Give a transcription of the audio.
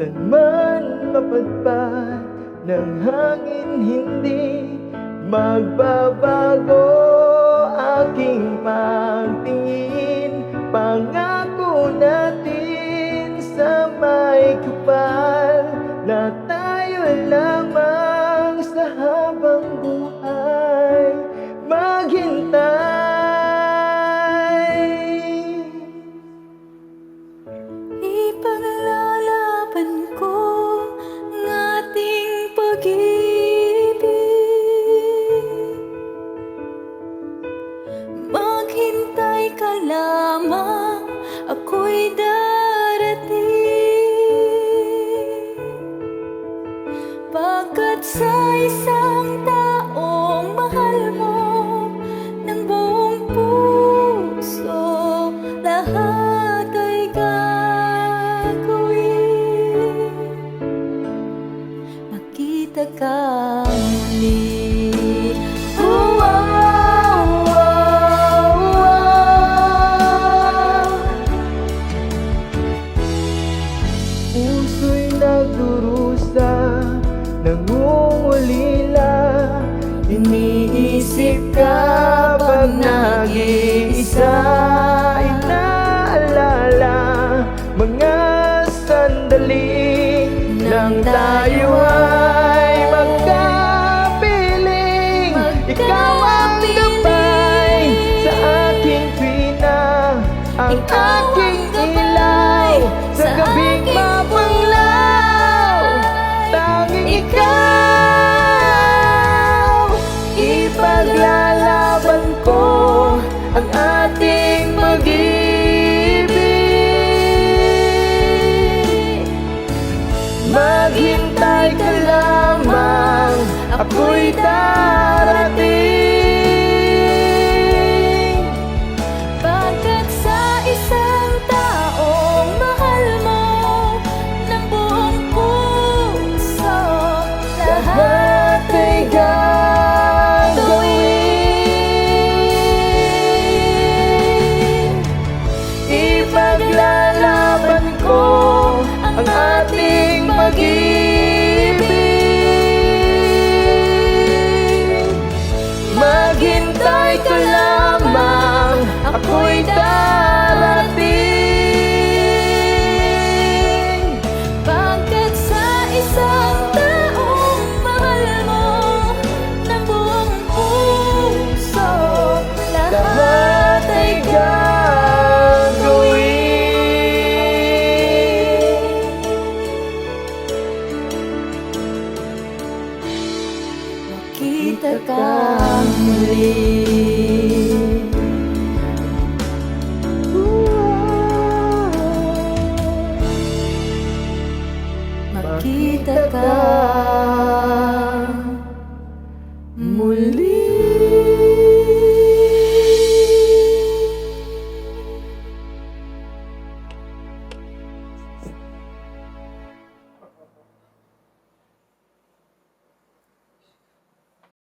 San man mapadpad ng hangin hindi Magbabago aking pagtingin Pangako natin sa may kapal lamang, ako'y darating. Pagkat sa isang taong mahal mo ng buong puso Lahat ay gagawin. Makita ka muli tayo ay magkapiling. Ikaw ang gabay sa aking Ikaw ang aking Ako'y darating. Pagkat sa isang taong mahal mo ng buong puso Lahat ay gagawin. Ipaglalaban ko ang ating pag-ibig makita ka muli. Makita ka muli.